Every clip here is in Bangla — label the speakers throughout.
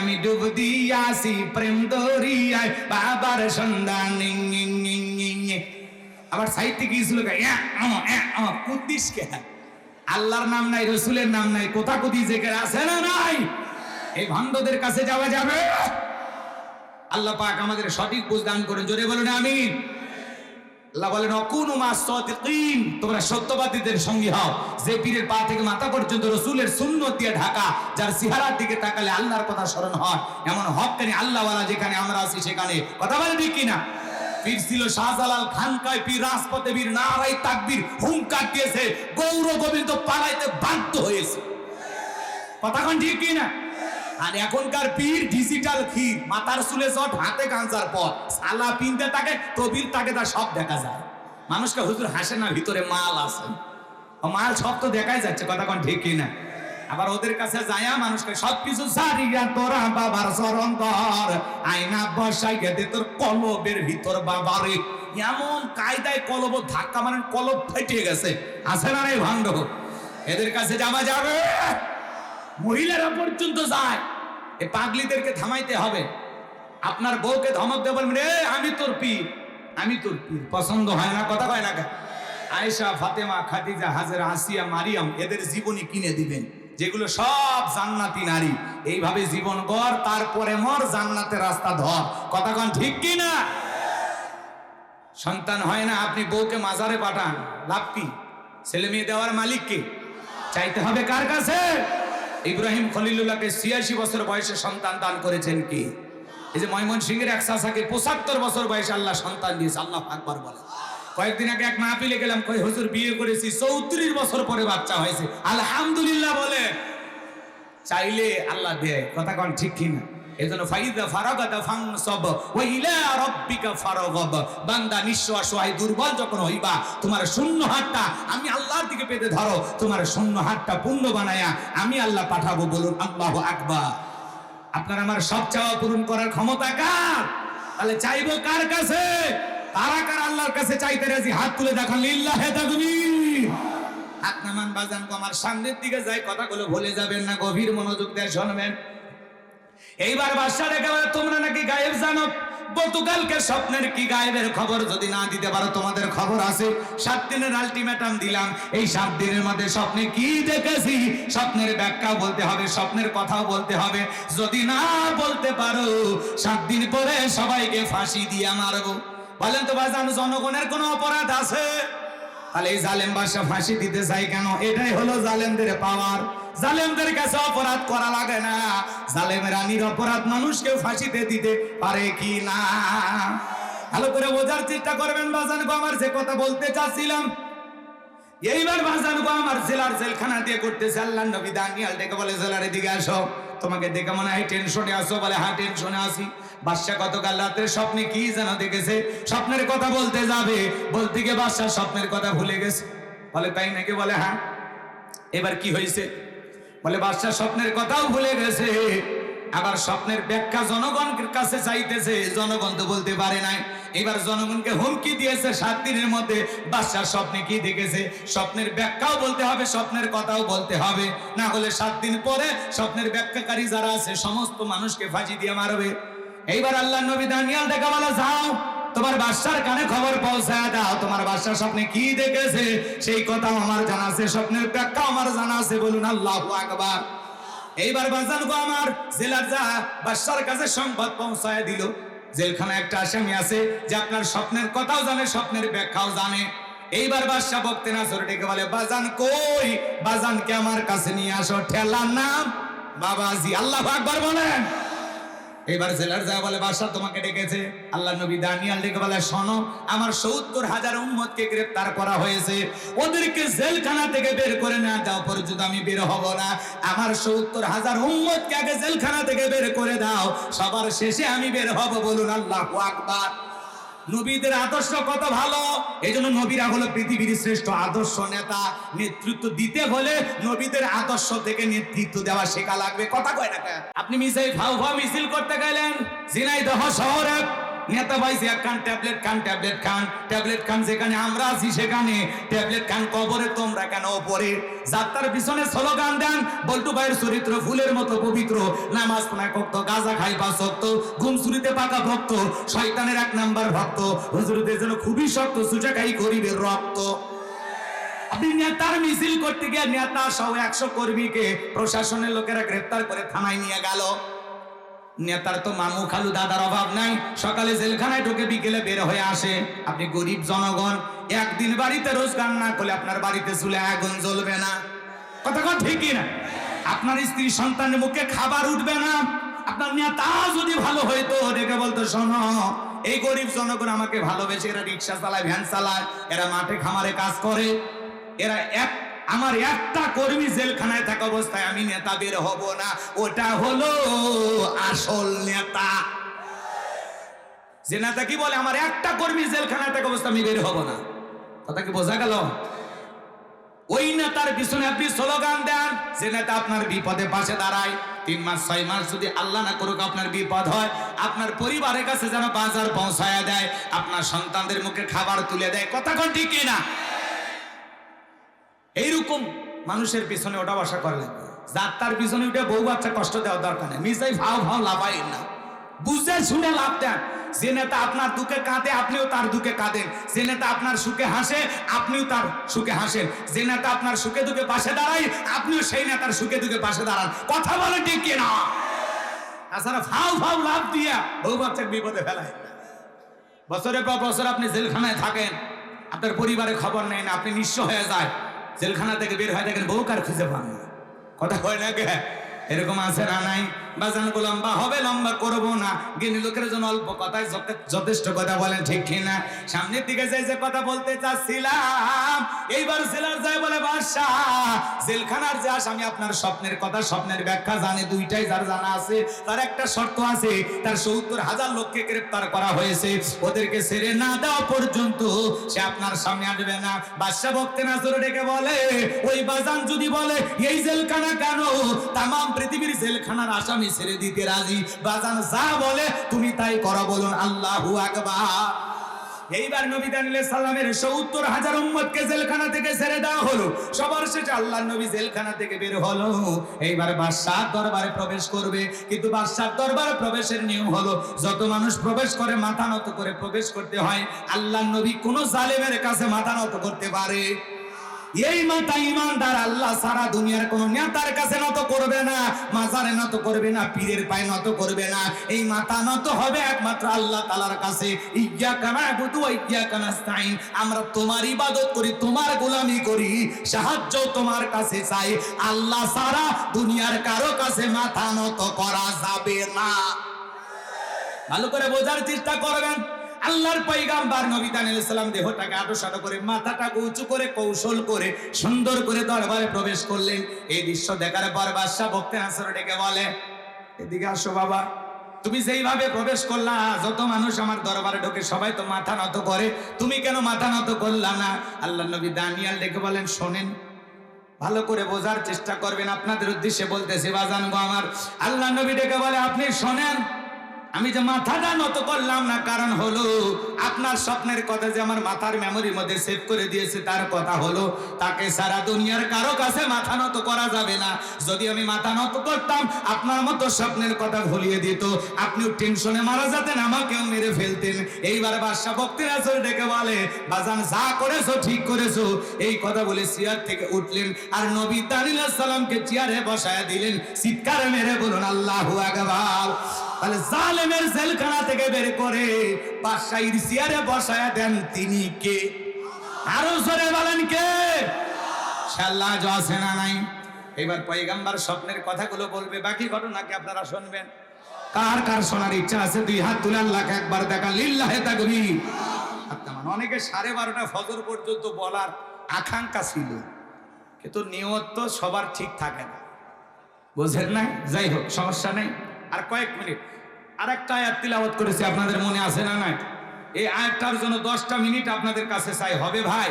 Speaker 1: আমি ডুব দিয়াছি, প্রেম দরিয়ায় বাবার সন্ধান আবার সাহিত্য কি? ছিল কুদ্দিস কে? আল্লাহর নাম নাই, রসুলের নাম নাই কোথা কোথি জেগে আছে না নাই? এই ভণ্ডদের কাছে যাওয়া যাবে? আল্লাহ পাক আমাদের সঠিক বুঝ দান করেন। জোরে বলুন, আমিন। আল্লাহ বলেন, অকুনু সাদিকিন তোমরা সত্যবাদীদের সঙ্গী হও। যে পীরের পা থেকে মাথা পর্যন্ত রসুলের সুন্নত দিয়ে ঢাকা, যার সিহারার দিকে তাকালে আল্লাহর কথা স্মরণ হয়, এমন হকানি আল্লাহওয়ালা যেখানে আমরা আছি সেখানে। কথা বলে ঠিক কিনা? পীর ছিল শাহজালাল খানকায় পীর রাজপথে বীর নারাই তাকবীর হুঙ্কার দিয়েছে গৌর গোবিন্দ পালাইতে বাধ্য হয়েছে। কথা ঠিক কিনা? আর এখনকার পীর ডিজিটাল ক্ষীর মাথার চুলে চট হাতে কাঁচার পর সালা পিনতে তাকে, কবির তাকে তা সব দেখা যায়। মানুষকে হুজুর হাসে না, ভিতরে মাল আছে। মাল সব তো দেখাই যাচ্ছে, কথা কোন ঠিক কিনা? আবার ওদের কাছে যায়া মানুষকে সবকিছু সারিয়া তোরা বাবার চরণ কর আয়না বসাই গেতে তোর কলবের ভিতর বাবারে। এমন কায়দায় কলব ধাক্কা মানে কলব ফেটে গেছে। আছে না রে ভাণ্ড এদের কাছে যাওয়া যাবে? মহিলারা পর্যন্ত যায়। এ পাগলিদেরকে থামাইতে হবে। আপনার বউকে ধমক দেবেন রে আমি তোর পীর, আমি তোর পীর। পছন্দ হয় না, কথা কয় না? আয়েশা, ফাতেমা, খাদিজা, হাজরা, আসিয়া, মারিয়াম, এদের জীবনী কিনে দিবেন। যেগুলো সব জান্নাতি নারী। এইভাবে জীবন গড়, তারপরে মর, জান্নাতের রাস্তা ধর। কথা কন ঠিক কি না? সন্তান হয় না, আপনি বউকে মাজারে পাঠান। লাভ কি? ছেলে মেয়ে দেওয়ার মালিককে চাইতে হবে কার কাছে? ইব্রাহিম খলিলুল্লাহকে ছিয়াশি বছর বয়সে সন্তান দান করেছেন কি? এই যে ময়মন সিংহের এক চাষাকে পঁচাত্তর বছর বয়সে আল্লাহ সন্তান দিয়েছে, আল্লাহ আকবার বলে কয়েকদিন আগে এক মাহফিলে গেলাম কই হুজুর, বিয়ে করেছি, চৌত্রিশ বছর পরে বাচ্চা হয়েছে। আলহামদুলিল্লাহ বলে। চাইলে আল্লাহ দেয়, কথা কন ঠিক কিনা? এজন্য ফাইদা ফারাগাব। বান্দা দুর্বল যখন হইবা, তোমার শূন্য হাতটা আমি আল্লাহর দিকে পেতে ধরো, তোমার শূন্য হাতটা পূর্ণ বানায়া আমি আল্লাহ পাঠাবো বলুন আল্লাহু আকবার। আপনার আমার সব চাওয়া পূরণ করার ক্ষমতা কার? তাহলে চাইব কার কাছে? তারা কার কাছে চাইতে হাত বাজান কো আমার সামনের দিকে যায়, কথাগুলো ভুলে যাবেন না, গভীর মনোযোগ দিয়ে শুনবেন। এইবার বাদশা রেখে বলে তোমরা নাকি গায়েব জানো? গতকালকে স্বপ্নের কি গায়েবের খবর যদি না দিতে পারো, তোমাদের খবর আছে। সাত দিনের আলটিমেটাম দিলাম। এই সাত দিনের মধ্যে স্বপ্নে কি দেখেছি? স্বপ্নের ব্যাখ্যা বলতে হবে, স্বপ্নের কথাও বলতে হবে। যদি না বলতে পারো, সাত দিন পরে সবাইকে ফাঁসি দিয়ে মারবো। বলেন তো বাজান জনগণের কোনো অপরাধ আছে? তাহলে এই জালেম বাদশা ফাঁসি দিতে চাই কেন? এটাই হলো জালেমদের পাওয়ার জালেমদের কাছে অপরাধ করা লাগে না। জালেমেরা নিরপরাধ মানুষকে ফাঁসিতে দিতে পারে কি না? ভালো করে বোঝার চেষ্টা করবেন বাজান গো আমার যে কথা বলতে চাচ্ছিলাম। এইবার বাজান গো আমার জেলার জেলখানা দিয়ে করতেছে আল্লাহ নবী দানিয়াল ডেকে বলে, জেলার দিকে আসো। তোমাকে দেখে মনে হয় টেনশনে আসো বলে হ্যাঁ টেনশনে আসি বাদশা গতকাল রাত্রে স্বপ্নে কি যেন দেখেছে? স্বপ্নের কথা বলতে যাবে। বলতে গিয়ে বাদশা স্বপ্নের কথা ভুলে গেছে। বলে, তাই নাকি? বলে হ্যাঁ। এবার কি হয়েছে? বলে বাদশা স্বপ্নের কথাও ভুলে গেছে। আবার স্বপ্নের ব্যাখ্যা জনগণের কাছে চাইতেছে। জনগণ তো বলতে পারে নাই। এবার জনগণকে হুমকি দিয়েছে সাত দিনের মধ্যে। বাদশার স্বপ্নে কি দেখেছে? স্বপ্নের ব্যাখ্যাও বলতে হবে, স্বপ্নের কথাও বলতে হবে। না হলে সাত দিন পরে স্বপ্নের ব্যাখ্যাকারী যারা আছে, সমস্ত মানুষকে ফাঁসি দিয়ে মারবে। এইবার আল্লাহ নবী দানিয়াল দেখা বলা, যাও, তোমার বাদশার কানে খবর পৌঁছায় দাও। তোমার বাদশার স্বপ্নে কি দেখেছে? সেই কথা আমার জানা আছে, স্বপ্নের ব্যাখ্যা আমার জানা আছে, বলুন আল্লাহ আকবার। এইবার বাজান গো আমার, জেলার যা বাদশার কাছে সংবাদ পৌঁছায় দিল। জেলখানা একটা আসামি আছে, যে আপনার স্বপ্নের কথাও জানে, স্বপ্নের ব্যাখ্যাও জানে। এইবার বাদশা বক্তে না ডেকে বলে, বাজান কই? বাজানকে আমার কাছে নিয়ে আসো, ঠেলার নাম বাবাজি। আল্লাহ আকবার বলেন। এবার জেলার যা বলে বাসা তোমাকে ডেকেছে। আল্লাহ নবী দানিয়াল ডেকে বলে, শোনো, আমার সত্তর হাজার উম্মতকে গ্রেপ্তার করা হয়েছে। ওদেরকে জেলখানা থেকে বের করে না দাও, পর্যন্ত আমি বের হব না। আমার সত্তর হাজার উম্মতকে আগে জেলখানা থেকে বের করে দাও। সবার শেষে আমি বের হব বলুন আল্লাহ আকবার। নবীদের আদর্শ কত ভালো? এই জন্য নবীরা হলো পৃথিবীর শ্রেষ্ঠ আদর্শ নেতা। নেতৃত্ব দিতে হলে নবীদের আদর্শ থেকে নেতৃত্ব দেওয়া শেখা লাগবে। কথা কয় না? আপনি মিসাই ফাউ ফাউ মিছিল করতে গেলেন, ঝিনাইদহ শহরে নেতা পাইছে এক খান ট্যাবলেট খান ট্যাবলেট খান ট্যাবলেট খান যেখানে আমরা আছি সেখানে। ট্যাবলেট খান কবরে তোমরা কেন ওপরে যাত্রার পিছনে স্লোগান দেন, বল্টু ভাইয়ের চরিত্র ফুলের মতো পবিত্র। নামাজ পড়া ভক্ত গাজা খাই বা শক্ত, ঘুম চুরিতে পাকা ভক্ত, শয়তানের এক নাম্বার ভক্ত। হুজুরদের জন্য খুবই শক্ত সুজা খাই গরিবের রক্ত। আপনি নেতার মিছিল করতে গিয়ে নেতা সহ একশো কর্মীকে প্রশাসনের লোকেরা গ্রেপ্তার করে থানায় নিয়ে গেল। নেতার তো মামু খালু দাদার অভাব নাই। সকালে জেলখানায় ঢুকে বিকেলে বের হয়ে আসে। আপনি গরিব জনগণ, একদিন বাড়িতে রোজগার না করলে আপনার বাড়িতে চুলে আগুন জ্বলবে না। কথা কথা ঠিকই না। আপনার স্ত্রী সন্তানের মুখে খাবার উঠবে না। আপনার নেতা যদি ভালো হইতো ডেকে বলতো, শোনো, এই গরিব জনগণ আমাকে ভালোবেসে এরা রিক্সা চালায়, ভ্যান চালায়, এরা মাঠে খামারে কাজ করে, এরা এক আমার একটা কর্মী জেলখানায় থাকা অবস্থায় আমি নেতা বের হব না। ওটা হলো আসল নেতা। যে নেতা কি বলে, আমার একটা কর্মী জেলখানায় থাকা অবস্থা আমি বের হব না। কথা কি বোঝা গেল? ওই নেতার পিছনে আপনি স্লোগান দেন, যে নেতা আপনার বিপদে পাশে দাঁড়ায়। তিন মাস, ছয় মাস যদি আল্লাহ না করুক আপনার বিপদ হয়, আপনার পরিবারের কাছে যেন বাজার পৌঁছায় দেয়, আপনার সন্তানদের মুখে খাবার তুলে দেয়। কথা ঠিক না এইরকম মানুষের পিছনে ওটা বসা করে লাগবে যাত্রার পিছনে উঠে বউ বাচ্চা কষ্ট দেওয়ার দরকার নেই। মিসাই ভাও ভাও লাভাই না। বুঝে শুনে লাভ দেন। যে নেতা আপনার দুঃখে কাঁদে, আপনিও তার দুঃখে কাঁদেন। যে নেতা আপনার সুখে হাসে, আপনিও তার সুখে হাসেন। যে নেতা আপনার সুখে দুঃখে পাশে দাঁড়ায়, আপনিও সেই নেতার সুখে দুঃখে পাশে দাঁড়ান। কথা বলে ঠিক না তাছাড়া ফাউ ফাউ লাভ দিয়া বউ বাচ্চাকে বিপদে ফেলায়। বছরের পর বছর আপনি জেলখানায় থাকেন। আপনার পরিবারে খবর নেন আপনি নিঃস্ব হয়ে যায়। জেলখানা থেকে বের হয়ে দেখেন বউ কার খুঁজে পান কথা হয় না কে? এরকম আছে না নাই? বাজান গো লম্বা হবে লম্বা, করব না। গিনি লোকের জন্য অল্প কথায় যথেষ্ট কথা বলেন ঠিক কিনা সামনের দিকে যাই যে কথা বলতে চাচ্ছিলাম, এইবার জেলার যায় বলে, বাদশাহ, জেলখানার যে আসামি আপনার স্বপ্নের কথা, স্বপ্নের ব্যাখ্যা জানে, দুইটাই যার জানা আছে, তার একটা শর্ত আছে, তার সত্তর হাজার লোককে গ্রেপ্তার করা হয়েছে, ওদেরকে ছেড়ে না দেওয়া পর্যন্ত সে আপনার সামনে আসবে না। বাদশাহ ভক্তে নাজর ডেকে বলে, ওই বাজান যদি বলে, এই জেলখানা কেন? তাম পৃথিবীর জেলখানার আসামি ছেড়ে দিতে রাজি। বাজান যা বলে, তুমি তাই করো বলুন, আল্লাহু আকবার। এইবার নবী দানিলে সালামের সত্তর হাজার উম্মতকে জেলখানা থেকে ছেড়ে দেওয়া হলো। সবার শেষে আল্লাহ নবী জেলখানা থেকে বের হলো। এইবার বাদশাহ দরবারে প্রবেশ করবে। কিন্তু বাদশাহ দরবারে প্রবেশের নিয়ম হলো, যত মানুষ প্রবেশ করে, মাথা নত করে প্রবেশ করতে হয় আল্লাহ নবী কোন জালেমের কাছে মাথা নত করতে পারে। এই মাথা ইমানদার, আল্লাহ সারা দুনিয়ার কোন নেতার কাছে নত করবে না, মাজারে নত করবে না, পীরের পায়ে নত করবে না। এই মাথা নত হবে একমাত্র আল্লাহ তালার কাছে। আমরা তোমার ইবাদত করি, তোমার গোলামি করি, সাহায্য তোমার কাছে চাই। আল্লাহ সারা দুনিয়ার কারও কাছে মাথা নত করা যাবে না। ভালো করে বোঝার চেষ্টা করবেন। আল্লাহর পৈগাম্বার নবী দানিয়েল সালাম দেহটাকে আটোসাটো করে, মাথাটাকে উঁচু করে, কৌশল করে, সুন্দর করে দরবারে প্রবেশ করলেন। এই দৃশ্য দেখার পর বাদশাহ ভক্তের আসর ডেকে বলে, এদিকে আসো বাবা। তুমি যেইভাবে প্রবেশ করলা, যত মানুষ আমার দরবারে ঢোকে, সবাই তো মাথা নত করে। তুমি কেন মাথা নত করলা না? আল্লাহ নবী দানিয়াল ডেকে বলেন, শোনেন, ভালো করে বোঝার চেষ্টা করবেন। আপনাদের উদ্দেশ্যে বলতেছি, বাজান গো আমার। আল্লাহ নবী ডেকে বলে, আপনি শোনেন আমি যে মাথাটা নত করলাম না, কারণ হলো আপনার স্বপ্নের কথা যে আমার মাথার মেমোরির মধ্যে সেভ করে দিয়েছে, তার কথা হলো তাকে সারা দুনিয়ার কারও কাছে মাথা নত করা যাবে না। যদি আমি মাথা নত করতাম, আপনার মতো স্বপ্নের কথা ভুলিয়ে দিত। আপনিও টেনশনে মারা যেতেন, আমাকেও মেরে ফেলতেন। এইবার বাদশাহ ভক্তির আসর ডেকে বলে, বাজান, যা করেছ, ঠিক করেছ। এই কথা বলে চেয়ার থেকে উঠলেন আর নবী দানিল সালামকে চেয়ারে বসায় দিলেন। চিৎকার মেরে বলুন, আল্লাহু আকবার। তাহলে জালেমের জেলখানা থেকে বের করে বাদশাহীর চেয়ারে বসায় দেন তিনি কে? আরও জোরে বলেন কে? শাল্লাহ আছে না নাই? এবার পয়গাম্বার স্বপ্নের কথাগুলো বলবে, বাকি ঘটনাকে আপনারা শুনবেন? কার কার শোনার ইচ্ছা আছে? দুই হাত তুলে আল্লাহকে একবার দেখা, লিল্লাহে তাকবি অনেকে সাড়ে বারোটা ফজর পর্যন্ত বলার আকাঙ্ক্ষা ছিল, কিন্তু নিয়ত তো সবার ঠিক থাকে না। বোঝেন নাই? যাই হোক, সমস্যা নেই। আর কয়েক মিনিট। আর একটা আয়াত তিলাওয়াত করেছি, আপনাদের মনে আছে না নাই? এই আয়াতটার জন্য দশটা মিনিট আপনাদের কাছে চাই। হবে ভাই?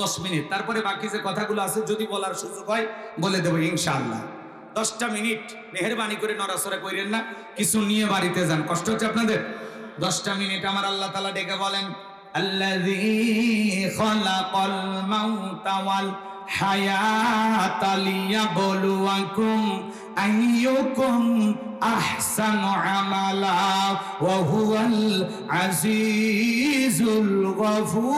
Speaker 1: দশ মিনিট। তারপরে বাকি যে কথাগুলো আছে, যদি বলার সুযোগ হয়, বলে দেবো ইনশাআল্লাহ। দশটা মিনিট মেহরবানি করে নড়াচড়া করেন না, কিছু নিয়ে বাড়িতে যান। কষ্ট হচ্ছে আপনাদের? দশটা মিনিট আমার আল্লাহ তালা ডেকে বলেন, আল্লাযী হায়াতা লিয়াবলুয়াকুম আইয়ুকুম আহসানু আমালা, ওয়া হুয়াল আজিজুল গফুর।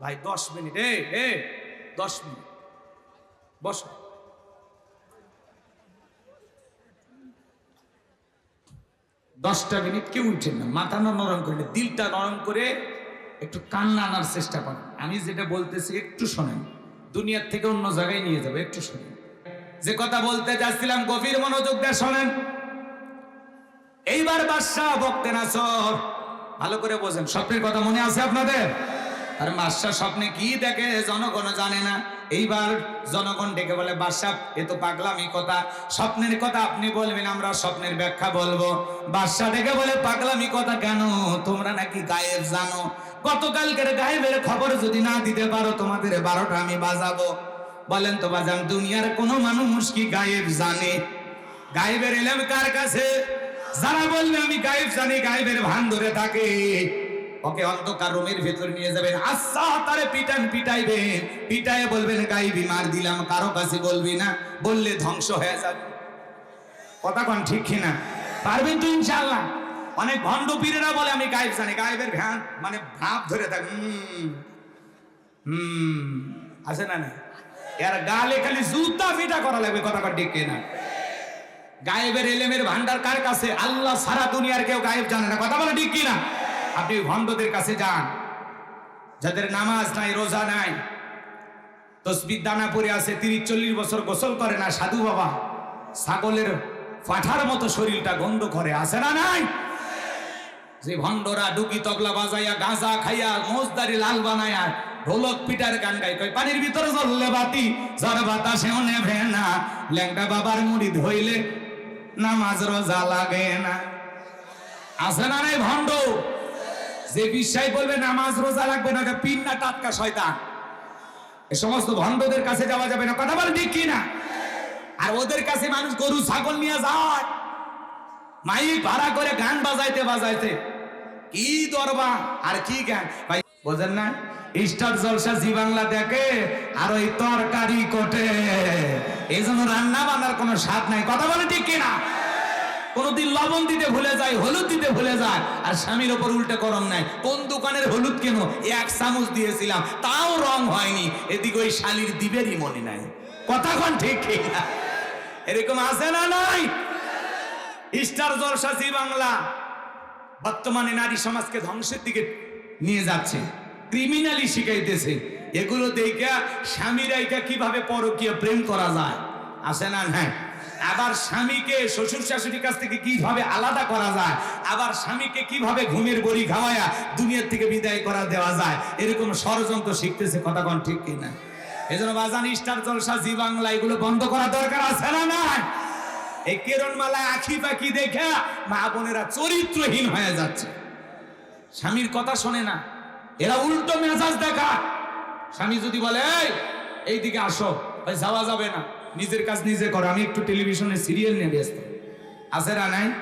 Speaker 1: ভাই, দশ মিনিট এ এ দশ মিনিট। বসো। দশটা মিনিট কেউ উঠেন না, মাথা নরম করে, দিলটা নরম করে একটু কান্না আনার চেষ্টা করেন আমি যেটা বলতেছি একটু শোনেন। দুনিয়ার থেকে অন্য জায়গায় নিয়ে যাব, একটু শোনেন। যে কথা বলতে যাচ্ছিলাম, গভীর মনোযোগ দিয়ে শোনেন। এইবার বাদশাহ বক্তে না সব ভালো করে বোঝেন, স্বপ্নের কথা মনে আছে আপনাদের? আর বাদশাহ স্বপ্নে কি দেখে জনগণ জানে না। এইবার জনগণ ডেকে বলে, বাদশাহ, এ তো পাগলামি কথা। স্বপ্নের কথা আপনি বলবেন, আমরা স্বপ্নের ব্যাখ্যা বলব। বাদশাহ ডেকে বলে, পাগলামি কথা কেন? তোমরা নাকি গায়েব জানো। গতকালকের গায়েবের খবর যদি না দিতে পারো, তোমাদের বারোটা আমি বাজাবো। বলেন তো বাজান, দুনিয়ার কোনো মানুষ কি গায়েব জানে? গায়েবের এলাম কার কাছে? যারা বললে আমি গায়েব জানি, গায়েবের ভান ধরে থাকে। ওকে অন্ধকার রুমের ভেতর নিয়ে যাবেন। আচ্ছা তারে পিটান পিটাইবেন। পিটায় বলবেন গাইবি মার দিলাম, কারও কাছে বলবি না। বললে ধ্বংস হয়ে যাবে। কথা কোন ঠিক কিনা? পারবেন তো ইনশাআল্লাহ? অনেক ভণ্ড পীরেরা বলে, আমি গায়েব জানি, গায়েবের ভ্যান মানে ভাব ধরে থাক, হুম আছে না না এর গালে খালি জুতা ফিটা করা লাগবে, কথা কন ঠিক কিনা? গায়েবের এলেমের ভান্ডার কার কাছে? আল্লাহ সারা দুনিয়ার কেউ গায়েব জানে না, কথা বলে ঠিক কিনা? আপনি ভণ্ডদের কাছে যান, যাদের নামাজ নাই, রোজা নাই তসবির দানা পরে আছে, তিরিশ চল্লিশ বছর গোসল করে না, সাধু বাবা, ছাগলের পাঠার মতো শরীরটা গন্ধ করে, আছে না নাই? যে ভণ্ডরা ডুকি তবলা বাজাইয়া, গাঁজা খাইয়া, মোজদারি লাল বানায়া ঢোলক পিটার গান গাই কই পানির ভিতরে জ্বললে বাতি ঝড় বাতাসেও নেভে না। ল্যাংটা বাবার মুড়ি ধইলে নামাজ রোজা লাগে না। আছে না নাই ভণ্ড? যে বিশ্বাই বলবে নামাজ রোজা লাগবে না, পিন না টাটকা শয়তান। এ সমস্ত ভণ্ডদের কাছে যাওয়া যাবে না। কথা বলে ঠিক কি না আর ওদের কাছে মানুষ গরু, ছাগল নিয়ে যায়। মাইক ভাড়া করে গান বাজাইতে বাজাইতে। কি দরবা আর কি গান? ভাই, বোঝেন না? স্টার জলসা জি বাংলা দেখে আর ওই তরকারি কোটে। এই জন্য রান্না বান্নার কোনো স্বাদ নাই। কথা বলে ঠিক কিনা? কোনদিন লবণ দিতে ভুলে যায়, হলুদ দিতে ভুলে যায়, আর স্বামীর ওপর উল্টে গরম নাই। কোন দোকানের হলুদ কেন? এক চামচ দিয়েছিলাম, তাও রং হয়নি। এদিকে ওই শালির দিবেরই মনে নাই। কথা কোন ঠিক ঠিক না এরকম আছে না নাই? Star Jalsha Zee Bangla. বর্তমানে নারী সমাজকে ধ্বংসের দিকে নিয়ে যাচ্ছে। ক্রিমিনালি শিখাইতেছে। এগুলো দেখা স্বামীরা এটা কীভাবে পরকীয় প্রেম করা যায়? আসে না হ্যাঁ আবার স্বামীকে শ্বশুর শাশুড়ির কাছ থেকে কীভাবে আলাদা করা যায়? আবার স্বামীকে কীভাবে ঘুমের বড়ি খাওয়ায়া দুনিয়ার থেকে বিদায় করা দেওয়া যায়? এরকম ষড়যন্ত্র শিখতেছে কথা কোন ঠিক কিনা? এই জন্য বাজান স্টার জলসা জি বাংলা এগুলো বন্ধ করা দরকার আছে না না এই কেরণমালা আখি পাখি দেখা মা বোনেরা চরিত্রহীন হয়ে যাচ্ছে। স্বামীর কথা শোনে না। এরা উল্টো মেজাজ দেখা। স্বামী যদি বলে "এই, এইদিকে আসো। ভাই যাওয়া যাবে না। নিজের কাজ নিজে করো। আমি একটু টেলিভিশনে সিরিয়াল নিয়ে ব্যস্ত। আছে না নাই?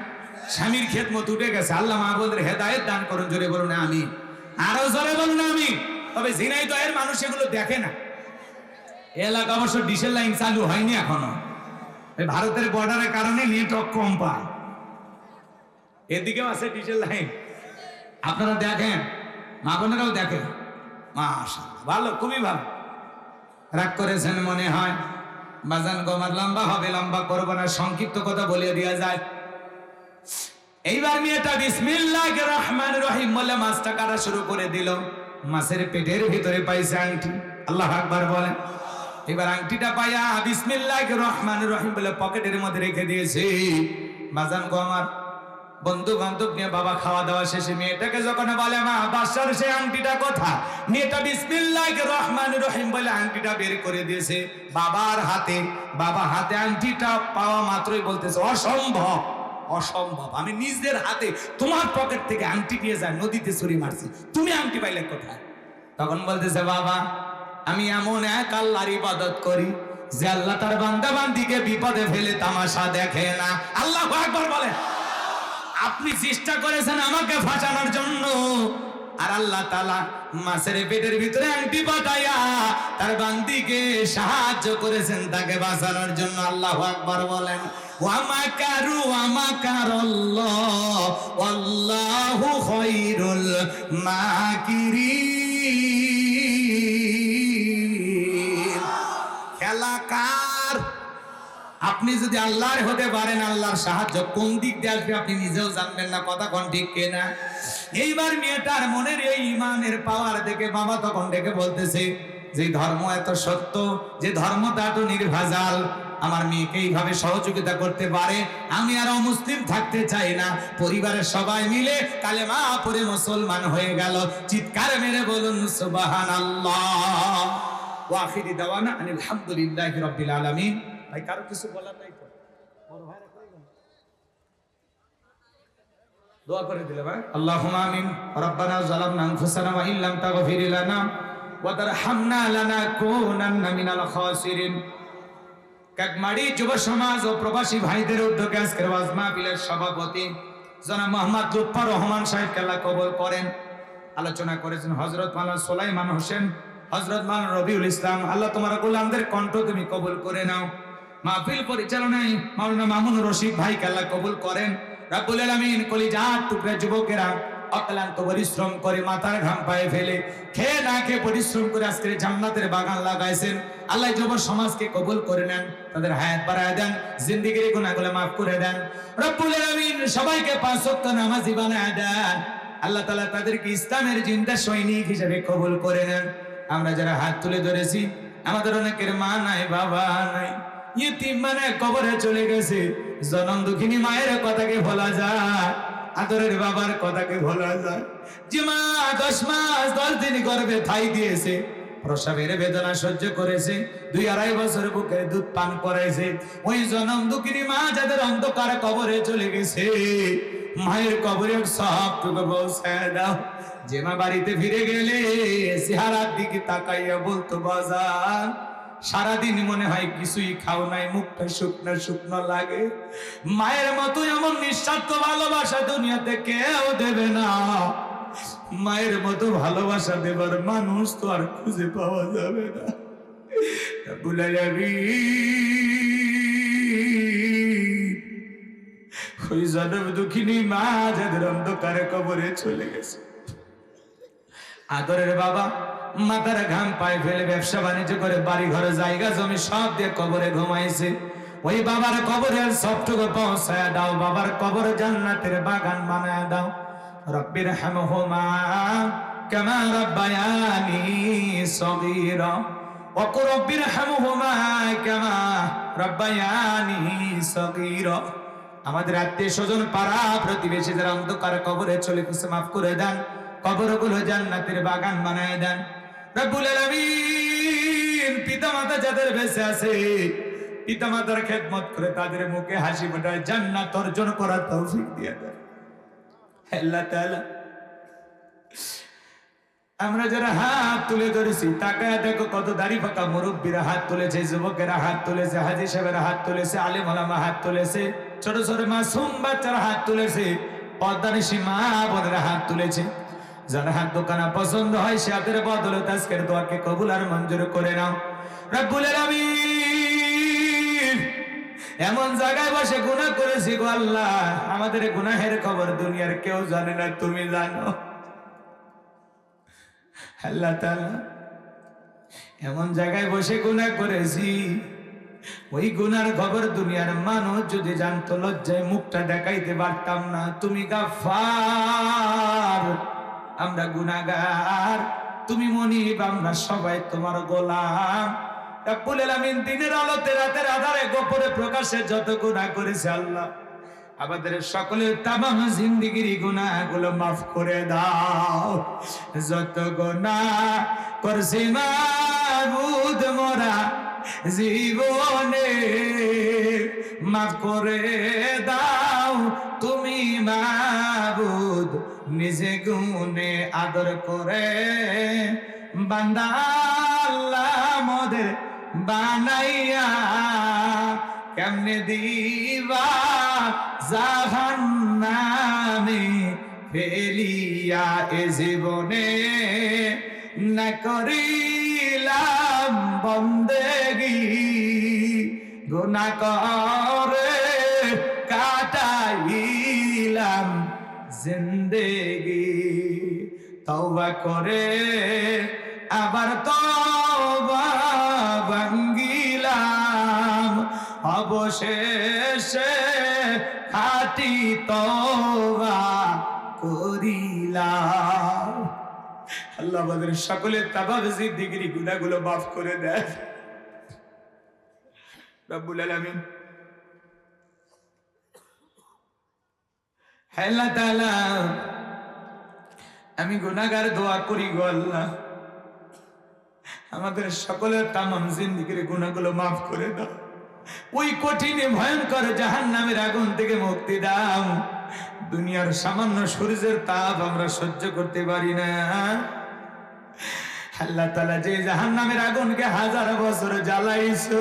Speaker 1: স্বামীর খেত মতো উঠে গেছে। আল্লাহ মাহবুদের হেদায়ত দান করুন জোরে বলুন আমি আরও জোরে বলুন আমি তবে ঝিনাই তো এর মানুষ এগুলো দেখে না। এলাকা অবশ্য ডিসেল লাইন চালু হয়নি এখনও। ভারতের বর্ডারের কারণে নেটওয়ার্ক কম পায়। এদিকেও আছে ডিজেল লাইন আপনারা দেখেন, মা বোনেরাও দেখেন। মাশা ভালো, খুবই ভালো। রাগ করেছেন মনে হয়, বাজান গমার লম্বা হবে, লম্বা করব না, সংক্ষিপ্ত কথা বলে দেওয়া যায়। এইবার মেয়েটা বিসমিল্লাহ রহমান রহিম বলে মাছটা কাটা শুরু করে দিল। মাছের পেটের ভিতরে পাইছে আংটি। আল্লাহ আকবার বলেন। এবার আংটিটা পাইয়া বিসমিল্লাহ রহমান রহিম বলে পকেটের মধ্যে রেখে দিয়েছে। মাজান গো আমার বন্ধু বান্ধব নিয়ে বাবা খাওয়া দাওয়া শেষে মেয়েটাকে যখন বলে, মা, বাসার সে আংটিটা কথা মেয়েটা বিসমিল্লাহ রহমান রহিম বলে আংটিটা বের করে দিয়েছে। বাবার হাতে, বাবা হাতে আংটিটা পাওয়া মাত্রই বলতেছে, অসম্ভব অসম্ভব। আমি নিজের হাতে তোমার পকেট থেকে আংটি নিয়ে যায় নদীতে ছুরি মারছি। তুমি আংটি পাইলে কোথায়? তখন বলতেছে, বাবা আমি এমন এক আল্লাহর ইবাদত করি যে আল্লাহ তার বান্দা বান্দিকে বিপদে ফেলে তামাশা দেখে না। আল্লাহ একবার বলেন। আপনি চেষ্টা করেছেন আমাকে ফাঁসানোর জন্য। আর আল্লাহ তালা মাছের পেটের ভিতরে আংটি পাঠাইয়া তার বান্দিকে সাহায্য করেছেন তাকে বাঁচানোর জন্য। আল্লাহ আকবার বলেন, ওয়ামাকারু ওয়ামাকার আল্লাহু খায়রুল মাকিরিন। আপনি যদি আল্লাহর হতে পারেন, আল্লাহর সাহায্য কোন দিক দিয়ে আসবে আপনি নিজেও জানবেন না, কথা কোন ঠিক কেনা? এইবার মেয়েটার মনের এই ইমানের পাওয়ার দেখে বাবা তখন ডেকে বলতেছে, যে ধর্ম এত সত্য, যে ধর্মটা এত নির্ভাজাল, আমার মেয়েকে এইভাবে সহযোগিতা করতে পারে? আমি আর অমুসলিম থাকতে চাই না। পরিবারের সবাই মিলে কালে মা পরে মুসলমান হয়ে গেল। চিৎকার মেরে বলুন সুবাহান আল্লাহ ওয়াখিরি দাওয়ানা আলহামদুলিল্লাহ রব্বিল আলামিন। ভাই, কারও কিছু বলার নাই তো? বড় ভাইরা কই গেল? দোয়া করে দিলে ভাই আল্লাহুম্মা আমিন। রব্বানা যালামনা আনফুসানা ওয়া ইল্লাম তাগফির লানা ওয়া তারহামনা লানাকুনান্না মিনাল খাসিরিন। কাকমাড়ি যুব সমাজ ও প্রবাসী ভাইদের উদ্যোগে আজকের ওয়াজ মাহফিলের সভাপতি জনাব মোহাম্মদ লুৎফর রহমান সাহেব কেল্লা কবল করেন। আলোচনা করেছেন হজরত মাওলানা সোলাইমান হোসেন। হজরত মাওলানা রবিউল ইসলাম, আল্লাহ তোমার গোলামদের কণ্ঠ তুমি কবুল করে নাও। মাহফিল পরিচালনায় মাওলানা মামুন রশিদ ভাই কেল্লা কবুল করেন। রাব্বুল আলামিন কলিজাত টুকরা যুবকেরা অক্লান্ত পরিশ্রম করে মাথার ঘাম পায়ে ফেলে খেয়ে না খেয়ে পরিশ্রম করে আজকে জান্নাতের বাগান লাগাইছেন। আল্লাহ যুব সমাজকে কবুল করে নেন, তাদের হায়াত বাড়ায় দেন, জিন্দিগির গুনাহগুলো মাফ করে দেন। রব্বুল আলামিন সবাইকে পাঁচ ওয়াক্ত নামাজি বানায় দেন। আল্লাহ তাআলা তাদেরকে ইসলামের জিন্দা সৈনিক হিসেবে কবুল করে নেন। আমরা যারা হাত তুলে ধরেছি, আমাদের অনেকের মা নাই, বাবা নাই। ইতিম মানে কবরে চলে গেছে। জনম দুঃখিনী মায়ের কথাকে ভোলা যায়, আদরের বাবার কথাকে ভোলা যায়। যে মা দশ মাস, দশ দিন গর্ভে ঠাই দিয়েছে, প্রসবের বেদনা সহ্য করেছে, দুই আড়াই বছর বুকে দুধ পান করাইছে ওই জনম দুঃখিনী মা যাদের অন্ধকার কবরে চলে গেছে, মায়ের কবরে সবটুকু পৌঁছায় দাও। যে মা বাড়িতে ফিরে গেলে, চেহারার দিকে তাকাইয়া বলতো বাজার সারাদিন মনে হয় কিছুই খাও নাই, মুখটা শুকনো শুকনো লাগে। মায়ের মতো এমন নিঃস্বার্থ ভালোবাসা দুনিয়াতে কেউ দেবে না। মায়ের মতো ভালোবাসা দেবার মানুষ তো আর খুঁজে পাওয়া যাবে না। বলে যাবি ওই জনম দুঃখিনী মা যাদের অন্ধকারে কবরে চলে গেছে। আদরের বাবা মাথার ঘাম, পায়ে ফেলে ব্যবসা বাণিজ্য করে বাড়ি ঘরে জায়গা, জমি সব দিয়ে কবরে ঘুমাইছে। ওই বাবার কবরের সবটুকু পৌঁছায় দাও, বাবার কবর জান্নাতের বাগান বানায় দাও। রব্বির হামহুমা কামা রাব্বায়ানি সগীরা। ওয়াকুর রব্বির হামহুমা কামা রাব্বায়ানি সগীরা। আমাদের আত্মীয় স্বজন, পাড়া, প্রতিবেশী যারা অন্ধকার কবরে চলে গেছে, মাফ করে দেন। কবরগুলো জান্নাতের বাগান বানায় দেন। আমরা যারা হাত তুলে ধরেছি দেখো কত দাড়ি পাকা মুরব্বীরা হাত তুলেছে, যুবকেরা হাত তুলেছে, হাজি সাহেবেরা হাত তুলেছে, আলিম আলামা হাত তুলেছে, ছোট ছোট মাসুম বাচ্চারা হাত তুলেছে পদ্মানিসী মা বোনেরা হাত তুলেছে। যার হাত দোকানা পছন্দ হয়, সে হাতের বদলে আজকের দোয়াকে কবুল আর মঞ্জুর করে নাও। রব্বুল আলামিন, এমন জায়গায় বসে গুনাহ করেছি গো আল্লাহ। আমাদের গুনাহের খবর দুনিয়ার কেউ জানে না, তুমি জানো। আল্লাহ তাআলা, এমন জায়গায় বসে গুনাহ করেছি, ওই গুনার খবর দুনিয়ার মানুষ যদি জানতো, লজ্জায় মুখটা দেখাইতে পারতাম না। তুমি গাফার আমরা গুনাগার। তুমি মনিব, আমরা সবাই তোমার গোলাম। রব্বুল আলামিন দিনের আলোতে রাতের আধারে গোপনে প্রকাশে যত গুনাহ করেছে আল্লাহ, আমাদের সকলের তামাম জিন্দিগির গুনাহগুলো মাফ করে দাও। যত গুনাহ করছি মাবুদ মোরা জীবনে, মাফ করে দাও তুমি মাবুদ নিজে গুনে আদর করে বান্দা বানাইয়া কেমনে দিবা? জাহান্নামে ফেলিয়া এ জীবনে না করিলাম বন্দেগি। গুনা করে জিন্দেগি তওবা করে, আবার তওবা ভাঙ্গিলাম। অবশেষে খাটি তওবা করিলাম। আল্লাহ আমাদের সকলের তাবাব জিন্দিগির গুনাহগুলো মাফ করে দেয় রব্বুল আলামিন। আল্লাহ তাআলা আমি গুনাহগার দোয়া করি গো আল্লাহ। আমাদের সকলের তামাম জিন্দিগির গুনাহগুলো মাফ করে দাও। ওই কঠিনে, ভয়ঙ্কর জাহান্নামের আগুন থেকে মুক্তি দাও। দুনিয়ার সামান্য সূর্যের তাপ আমরা সহ্য করতে পারি না। আল্লাহ তালা যে জাহান নামের আগুনকে হাজার বছর জ্বালাইছো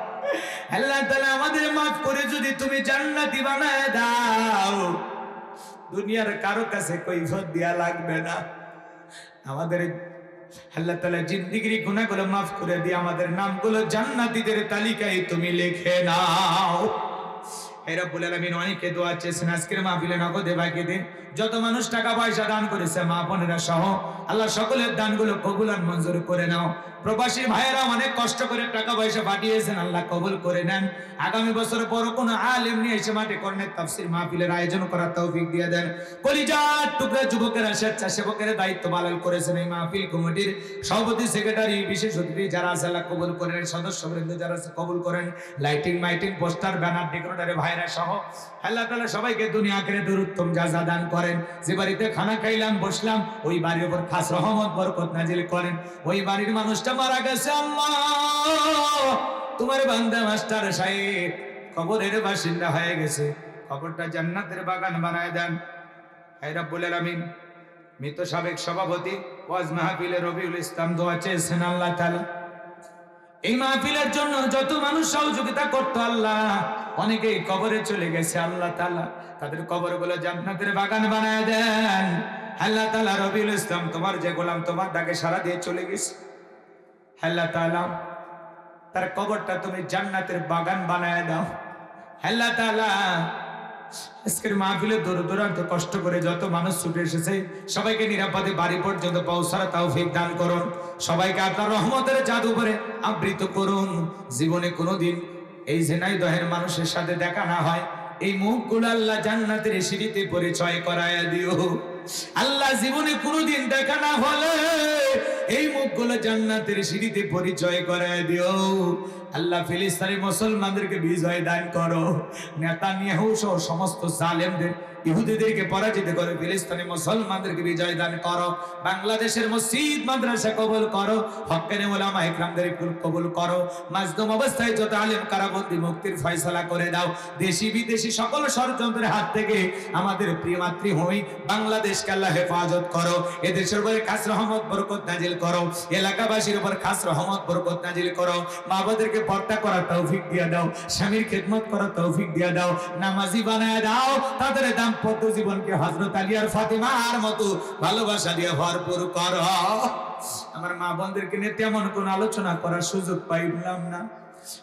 Speaker 1: আল্লাহ তাআলা আমাদের মাফ করে যদি তুমি জান্নাতি বানায় দাও। দুনিয়ার কারও কাছে কৈফত দেয়া লাগবে না। আমাদের আল্লাহ তালা জিন্দিগির গুণাগুলো মাফ করে দিয়ে আমাদের নামগুলো জান্নাতীদের তালিকায় তুমি লিখে নাও। এরা বলে আলমিন, অনেকে দোয়া চেয়েছেন, আজকের মাহফিলে নগদে বাকি দিন। যত মানুষ টাকা পয়সা দান করেছে, মা বোনেরা সহ, আল্লাহ সকলের দানগুলো কবুলান মঞ্জুর করে নাও। প্রবাসী ভাইয়েরা অনেক কষ্ট করে টাকা পয়সা পাঠিয়েছেন, আল্লাহ কবুল করে নেন। আগামী বছর বড় কোনো আলেম নিয়ে এসে মাঠে কর্ণের তাফসির মাহফিলের আয়োজন করার তৌফিক দিয়ে দেন। কলিজার টুকরা যুবকেরা, স্বেচ্ছাসেবকের দায়িত্ব পালন করেছেন এই মাহফিল কমিটির সভাপতি, সেক্রেটারি, বিশেষ অতিথি যারা আছে, আল্লাহ কবুল করেন সদস্যবৃন্দ যারা আছে, কবুল করেন। লাইটিং, মাইটিং, পোস্টার, ব্যানার ডেকোরেটারে ভাইরা সহ আল্লাহ তালা সবাইকে দুনিয়া আখেরাতে দুরুত্তম যা দান করেন। যে বাড়িতে খানা খাইলাম, বসলাম, ওই বাড়ির উপর খাস রহমত, বরকত নাজিল করেন। ওই বাড়ির মানুষটা মারা গেছে, আল্লাহ। তোমার বান্দা মাস্টার সাহেব, কবরের বাসিন্দা হয়ে গেছে। কবরটা জান্নাতের বাগান বানায় দেন। রব্বুল আলামিন। মৃত সাবেক সভাপতি, ওয়াজ মাহফিলে রবিউল ইসলাম দোয়া চেয়েছেন আল্লাহ তাআলা। এই মাহফিলের জন্য যত মানুষ সহযোগিতা করতো আল্লাহ, অনেকেই কবরে চলে গেছে আল্লাহ তাআলা। তাদের কবরগুলো জান্নাতের বাগান বানায় দেন। আল্লাহ তাআলা রবিউল ইসলাম, তোমার যে গোলাম তোমার ডাকে সারা দিয়ে চলে গেছে। আল্লাহ তাআলা তার কবরটা তুমি জান্নাতের বাগান বানায় দাও। আল্লাহ তাআলা, আজকের মাহফিলে দূর দূরান্ত কষ্ট করে যত মানুষ ছুটে এসেছে, সবাইকে নিরাপদে বাড়ি পর্যন্ত পৌঁছার তৌফিক দান করুন। সবাইকে আপনার রহমতের জাদু করে আবৃত করুন। জীবনে কোনোদিন এই ঝেনাইদহের মানুষের সাথে দেখা না হয়। এই মুখগুলো আল্লাহ জান্নাতের সিঁড়িতে পরিচয় করায় দিও। আল্লাহ জীবনে কোনোদিন দেখা না হলে এই মুখগুলো জান্নাতের সিঁড়িতে পরিচয় করায় দিও। আল্লাহ ফিলিস্তানি মুসলমানদেরকে বিজয় দান করো। নেতা সহ সমস্ত জালেমদের, ইহুদিদেরকে পরাজিত করে ফিলিস্তানি মুসলমানদেরকে বিজয় দান করো। বাংলাদেশের মসজিদ, মাদ্রাসা কবুল করো। হক্কানি ওলামা ইকরামদের কবুল করো। মাজদুম অবস্থায় যত আলেম কারাবন্দি মুক্তির ফয়সালা করে দাও। দেশি বিদেশি সকল ষড়যন্ত্রের হাত থেকে আমাদের প্রিয় মাতৃভূমি বাংলাদেশকে আল্লাহ হেফাজত করো। এদেশের উপরে খাস রহমত, বরকত নাজিল করো, এলাকাবাসীর উপর খাস রহমত, বরকত নাজিল করো। মা বাবাদেরকে পর্দা করার তৌফিক দিয়ে দাও, স্বামীর খেদমত করার তৌফিক দিয়ে দাও, নামাজি বানায় দাও, তাদের দাম্পত্য জীবনকে হজরত আলী আর ফাতেমার মতো ভালোবাসা দিয়ে ভরপুর করো। আমার মা বোনদেরকে নিয়ে তেমন কোন আলোচনা করার সুযোগ পাইলাম না।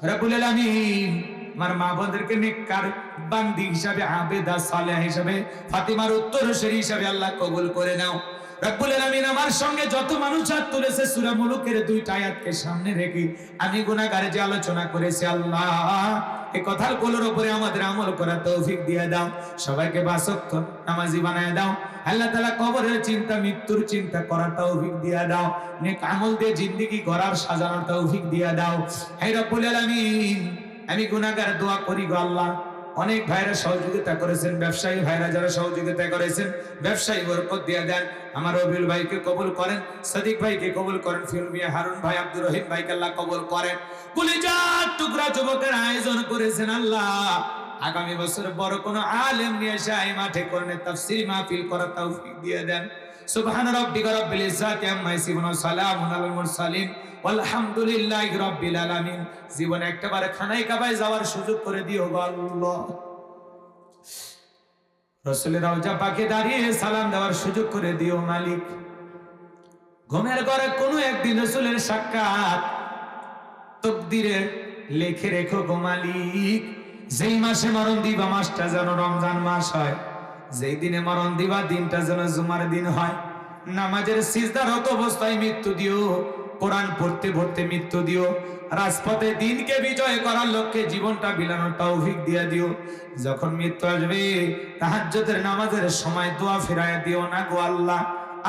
Speaker 1: রাবুল আলামিন, আমার মা বোনদেরকে নেককার বান্দি হিসাবে, আবেদা সালেহ হিসাবে, ফাতিমার উত্তরসূরি হিসাবে আল্লাহ কবুল করে নাও। রব্বুল আলামিন আমার সঙ্গে যত মানুষ হাত তুলেছে, সূরা মুলুকের দুইটা আয়াতকে সামনে রেখে আমি গুনাহগারে যে আলোচনা করেছি, আল্লাহ এই কথাগুলোর উপরে আমাদের আমল করার তৌফিক দিয়ে দাও। সবাইকে বাসক্ত নামাজি বানায় দাও। আল্লাহ তাআলা কবরের চিন্তা, মৃত্যুর চিন্তা করার তৌফিক দিয়ে দাও। নেক আমল দিয়ে জিন্দেগি গড়ার, সাজানোর তৌফিক দিয়ে দাও। হে রব্বুল আলামিন, আমি গুনাহগার দোয়া করি গো আল্লাহ। অনেক ভাইরা সহযোগিতা করেছেন, ব্যবসায়ী ভাইরা যারা সহযোগিতা করেছেন, ব্যবসায়ী বরকত দিয়ে দেন। আমার রবিউল ভাইকে কবুল করেন, সাদিক ভাইকে কবুল করেন ফিরুল মিয়া হারুন ভাই, আব্দুর রহিম ভাইকে আল্লাহ কবুল করেন। কুলিজার টুকরা যুবকের আয়োজন করেছেন আল্লাহ। আগামী বছর বড় কোন আলেম নিয়ে এসে এই মাঠে করেন তাফসীর মাহফিল করার তৌফিক দিয়ে দেন। সুবহান রাব্বিকা রাব্বিল ইজ্জাতি আম্মা ইয়াসিফুন সালামুন আলাল মুরসালিন। আলহামদুলিল্লাহি রাব্বিল আলামিন। জীবনে খানাই কাবায় যাওয়ার সুযোগ করে দিও গো আল্লাহ। দাঁড়িয়ে সালাম দেওয়ার সুযোগ করে দিও মালিক। ঘুমের ঘরে কোনো একদিন রসুলের সাক্ষাৎ তকদিরে লেখে রেখো গো মালিক। যেই মাসে মরণ দিবা, মাসটা যেন রমজান মাস হয়। যেই দিনে মরণ দিবা, দিনটা যেন জুমার দিন হয়। নামাজের সিজদারত অবস্থায় মৃত্যু দিও। কোরআন পড়তে পড়তে মৃত্যু দিও। রাজপথে দিনকে বিজয় করার লক্ষ্যে জীবনটা বিলানোর তৌফিক দিয়া দিও। যখন মৃত্যু আসবে, তাহাজ্জুদের নামাজের সময় দোয়া ফেরায় দিও না গো আল্লাহ।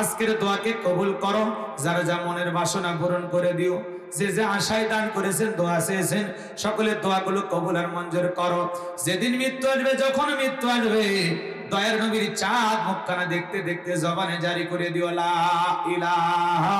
Speaker 1: আজকের দোয়াকে কবুল করো, যারা যা মনের বাসনা পূরণ করে দিও। যে যে আশায় দান করেছেন, দোয়া চেয়েছেন, সকলের দোয়াগুলো কবুল আর মঞ্জুর করো। যেদিন মৃত্যু আসবে, যখন মৃত্যু আসবে, দয়ার নবীর চাঁদ মুখখানা দেখতে দেখতে জবানে জারি করে দিও, লা ইলাহা